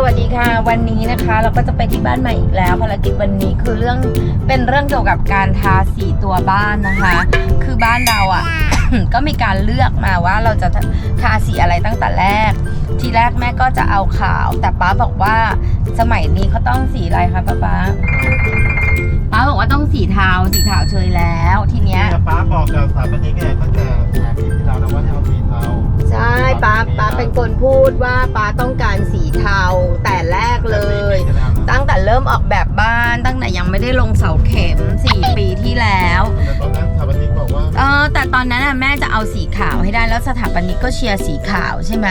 สวัสดีค่ะ วันนี้นะคะ เราก็จะไปที่บ้านใหม่อีกแล้วภารกิจวันนี้คือเรื่องเป็นเรื่องเกี่ยวกับการทาสีตัวบ้านนะคะ คือบ้านเราอะ ก็มีการเลือกมาว่าเราจะทาสีอะไรตั้งแต่แรก ทีแรกแม่ก็จะเอาขาว แต่ป้าบอกว่าสมัยนี้เขาต้องสีอะไรคะป้าป้าป้าบอกว่าต้องสีเทาสีขาวเชยแล้ว ทีเนี้ยเนี่ยป้าบอกกับสถาปนิกเนี่ยตั้งแต่อาทิตย์ที่แล้วนะว่าให้เอาสีเทาใช่ป้าป้าเป็นคนพูดว่าป้าต้องการสีเทา ริ่มออกแบบบ้าน ยังไม่ได้ลงเสาเข็ม 4 ปีที่แล้ว แต่ตอนนั้นสถาปนิกบอกว่าเออแต่ตอนนั้นน่ะแม่จะเอาสีขาวให้ได้แล้วสถาปนิกก็เชียร์สีขาวใช่ไหม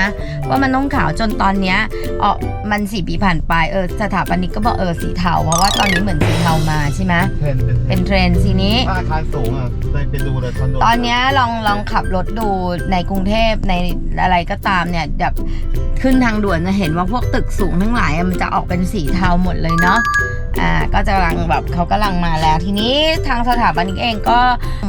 ว่ามันต้องขาวจนตอนเนี้ยเออมันสี่ปีผ่านไปเออสถาปนิกก็บอกเออสีเทาเพราะว่าตอนนี้เหมือนสีเทามาใช่ไหมเทรนด์เป็นเทรนด์สีนี้ ถ้าอาคารสูงอะไปไปดูเลยคอนโดตอนเนี้ยลองลองขับรถดูในกรุงเทพในอะไรก็ตามเนี่ยแบบขึ้นทางด่วนจะเห็นว่าพวกตึกสูงทั้งหลายอะมันจะออกเป็นสีเทาหมดเลยเนาะอ่าก็จะกำลังแบบเขากำลังมาแล้ว ทีนี้ทางสถาบันิกเองก็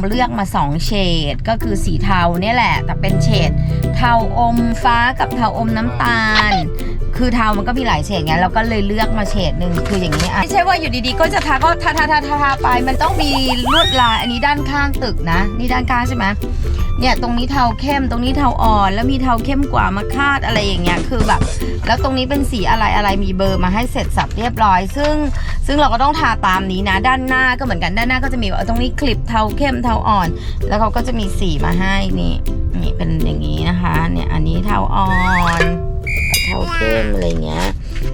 เลือกมา 2 เฉดก็คือสีเทาเนี่ยแหละ แต่เป็นเฉดเทาอมฟ้ากับเทาอมน้ำตาล คือเทามันก็มีหลายเฉดไงเราก็เลยเลือกมาเฉดหนึ่งคืออย่างนี้อะไม่ใช่ว่าอยู่ดีๆ ก็จะทาก็ทาทาทาทาทาไป มันต้องมีลวดลายอันนี้ด้านข้างตึกนะ นี่ด้านข้างใช่ไหมเนี่ยตรงนี้เทาเข้มตรงนี้เทาอ่อน แล้วมีเทาเข้มกว่ามาคาดอะไรอย่างเงี้ยคือแบบ แล้วตรงนี้เป็นสีอะไรอะไรมีเบอร์มาให้เสร็จสับเรียบร้อย ซึ่งซึ่งเราก็ต้องทาตามนี้นะ ด้านหน้าก็เหมือนกันด้านหน้าก็จะมีว่าตรงนี้คลิปเทาเข้มเทาอ่อน แล้วเขาก็จะมีสีมาให้นี่นี่เป็นอย่างนี้นะคะ เนี่ยอันนี้เทาอ่อน เทาเข้มอะไรเงี้ย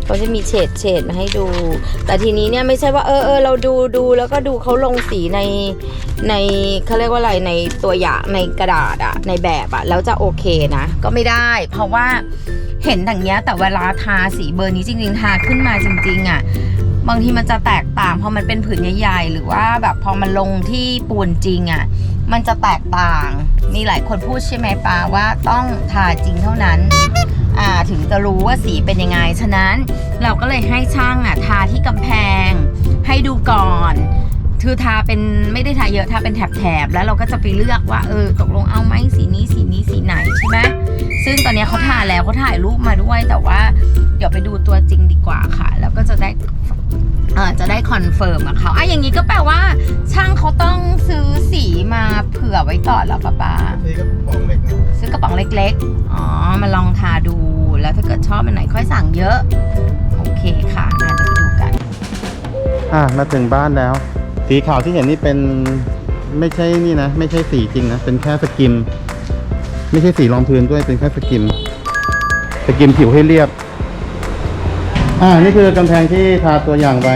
เขาจะมีเฉดเฉดมาให้ดู แต่ทีนี้เนี่ยไม่ใช่ว่าเออเออเราดูดูแล้วก็ดูเขาลงสีในในเขาเรียกว่าอะไรในตัวอย่างในกระดาษอะในแบบอะแล้วจะโอเคนะ ก็ไม่ได้ เพราะว่าเห็นอย่างเงี้ยแต่เวลาทาสีเบอร์นี้จริงๆทาขึ้นมาจริง ๆอะบางทีมันจะแตกต่างพอมันเป็นผืนใหญ่ๆ หรือว่าแบบพอมันลงที่ปูนจริงอะมันจะแตกต่าง มีหลายคนพูดใช่ไหมปาว่าต้องทาจริงเท่านั้น จะรู้ว่าสีเป็นยังไง ฉะนั้นเราก็เลยให้ช่างอะทาที่กำแพง ให้ดูก่อนคือทาเป็นไม่ได้ทาเยอะทาเป็นแถบๆแล้วเราก็จะไปเลือกว่าเออตกลงเอาไหมสีนี้สีนี้สีไหนใช่ไหมซึ่งตอนนี้เขาทาแล้วเขาถ่ายรูปมาด้วยแต่ว่าเดี๋ยวไปดูตัวจริงดีกว่าค่ะ แล้วก็จะได้เออจะได้คอนเฟิร์มกับเขาอะอย่างนี้ก็แปลว่า ช่างเขาต้องซื้อสีมาเผื่อไว้ก่อนเหรอป้าป๊านี่ก็ของเล็กนะซื้อกระป๋องเล็กๆอ๋อมาลองทาดู แล้วถ้าเกิดชอบอันไหนค่อยสั่งเยอะ โอเคค่ะอะเดี๋ยวไปดูกัน อะมาถึงบ้านแล้ว สีขาวที่เห็นนี่เป็นไม่ใช่นี่นะ ไม่ใช่สีจริงนะ เป็นแค่สกิม ไม่ใช่สีรองพื้นด้วยเป็นแค่สกิม สกิมผิวให้เรียบ อ่า นี่คือกำแพงที่ทาตัวอย่างไว้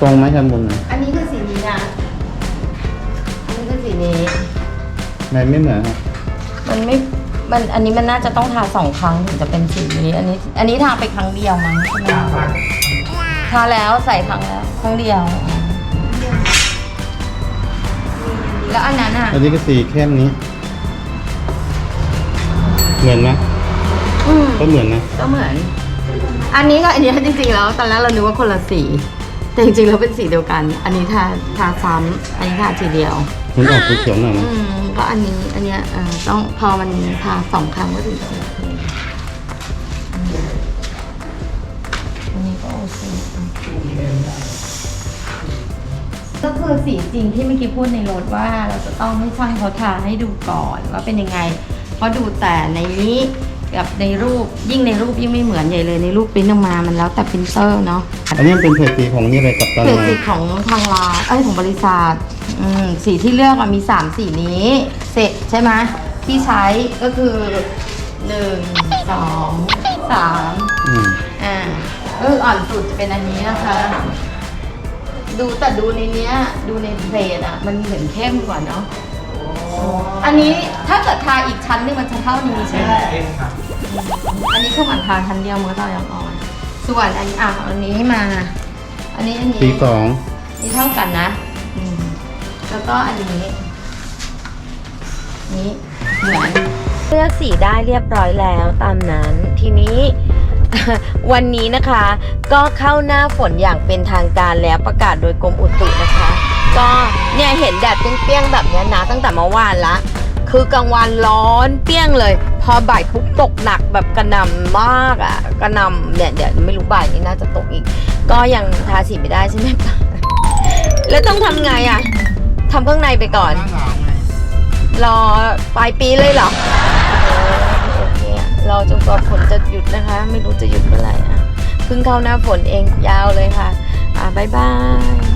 ตรงไหมกันบนนะอันนี้คือสีนี้นะ อันนี้คือสีนี้ ไหนไม่เหมือนครับมันไม่ มันอันนี้มันน่าจะต้องทาสองครั้งถึงจะเป็นสีนี้ อันนี้ อันนี้ทาไปครั้งเดียวมั้งใช่ไหมทาแล้วใส่ครั้งแล้วครั้งเดียว แล้วอันนั้นอะอันนี้ก็สีเข้มนี้ เหมือนไหมอืมก็เหมือนนะ ก็เหมือน อันนี้กับอันนี้จริงๆแล้วตอนแรกเรานึกว่าคนละสี แต่จริงๆแล้วเป็นสีเดียวกัน อันนี้ทาทาซ้ำอันนี้ทาทีเดียว มันออกเขียวๆหน่อยอืนะมก็อันนี้อันเนี้ยเอ่อต้องพอมันทาสองครั้งก็ถึงจะโอเคอืมอันนี้ก็โอเคก็คือสีจริงที่เมื่อกี้พูดในรถว่าเราจะต้องให้ช่างเขาทาให้ดูก่อนว่าเป็นยังไง เพราะดูแต่ในนี้ กับในรูปยิ่งในรูปยิ่งไม่เหมือนใหญ่เลยในรูปปริ้นออกมามันแล้วแต่ปรินเตอร์เนาะอันนี้มันเป็นเพจสีของนี่เลยกับตันเพจมาสีของทางร้านเอ้ยของบริษัทอืมสีที่เลือกอะมีสามสีนี้เสร็จใช่ไหมที่ใช้ก็คือหนึ่งสองสามอืมอ่าก็คืออ่อนสุดจะเป็นอันนี้นะคะ ดูแต่ดูในเนี้ยดูในเพจอะมันเหมือนเข้มกว่าเนาะ อันนี้ถ้าเกิดทาอีกชั้นหนึงมันจะเท่านี้ใช่ไหมอันนี้คือมันทาชั้นเดียวมันก็จะยังอ่อน ส่วนอันนี้อะเอาอันนี้มา อันนี้อันนี้ สีสองนี่เท่ากันนะ อืม แล้วก็อันนี้ นี้เหมือน เลือกสีได้เรียบร้อยแล้วตามนั้น ทีนี้ วันนี้นะคะ ก็เข้าหน้าฝนอย่างเป็นทางการแล้วประกาศโดยกรมอุตุนะคะ ก็เนี่ยเห็นแดดเปรี้ยงๆแบบเนี้ยนะตั้งแต่เมื่อวานละ คือกลางวันร้อนเปรี้ยงเลย พอบ่ายปุ๊บตกหนักแบบกระหน่ำมากอะกระหน่ำเนี่ยเดี๋ยวไม่รู้บ่ายนี้น่าจะตกอีก ก็ยังทาสีไม่ได้ใช่ไหมปะแล้วต้องทำไงอะทำข้างในไปก่อน หน้าหนาวไงรอปลายปีเลยเหรอโอเคอะรอจนกว่าฝนจะหยุดนะคะ ไม่รู้จะหยุดเมื่อไหร่อะเพิ่งเข้าหน้าฝนเองยาวเลยค่ะ อะบ๊ายบาย